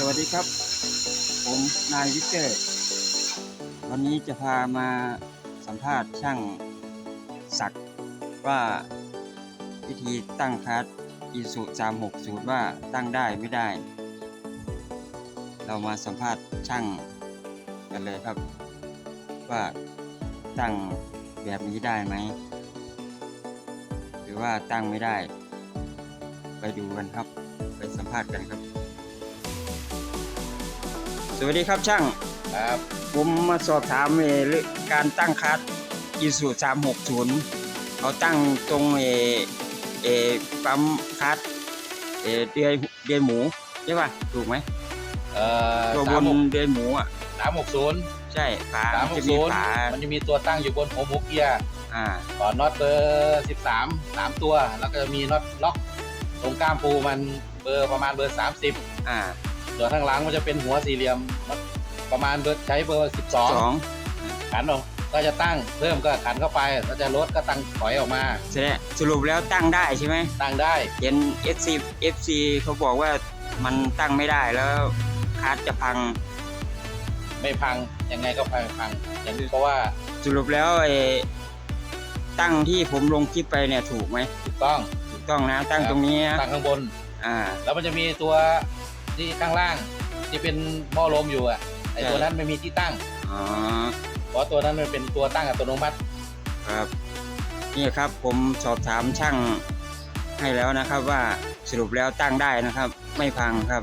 สวัสดีครับ ผมนายวิเตอร์วันนี้จะพามาสัมภาษณ์ช่างศักดิ์ว่าวิธีตั้งคัสอีสุ360 ว่าตั้งได้ไม่ได้ เรามาสัมภาษณ์ช่างกันเลยครับ ว่าตั้งแบบนี้ได้ไหม หรือว่าตั้งไม่ได้ ไปดูกันครับ ไปสัมภาษณ์กันครับ สวัสดีครับช่าง ครับ ผมมาสอบถามเอ่อเรื่องการตั้งคัสอีสู360เขาตั้งตรงเออเออปั๊มคัสเออเดือยเดือยหมูใช่ป่ะถูกไหมเอ่อตัวบสามนหกเดือยหมูอะสามหกศูนย์ใช่ฝาสามมันหจะกมีศูนย์ฝามันจะมีตัวตั้งอยู่บนหัวหมูเกียร์อ่าต่อน็อตเบอร์สิบสามสามตัว แล้วก็จะมีน็อตล็อกตรงก้ามปูมันเบอร์ประมาณเบอร์สามสิบอ่า ส่วนข้างหลังมันจะเป็นหัวสี่เหลี่ยมน็อตประมาณเบอร์ใช้เบอร์สิบสองสองขันออกก็จะตั้งเพิ่มก็ขันเข้าไปก็จะลดก็ตั้งถอยออกมาแสดงสรุปแล้วตั้งได้ใช่ไหมตั้งได้เห็น FC FC เขาบอกว่ามันตั้งไม่ได้แล้วคัสจะพังไม่พังยังไงก็พังพังอย่างนี้เพราะว่าสรุปแล้วไอ้ตั้งที่ผมลงคลิปไปเนี่ยถูกไหมถูกต้องถูกต้องนะ ตั้งครับตรงนี้นะตั้งข้างบนอ่าแล้วมันจะมีตัว ที่ข้างล่าง ที่เป็นหม้อลมอยู่อะไอใช่ตัวนั้นไม่มีที่ตั้งอ๋อเพราะตัวนั้นมันเป็นตัวตั้งอัตโนมัติครับ นี่ครับผมสอบถามช่างให้แล้วนะครับ ว่าสรุปแล้วตั้งได้นะครับ ไม่พังครับ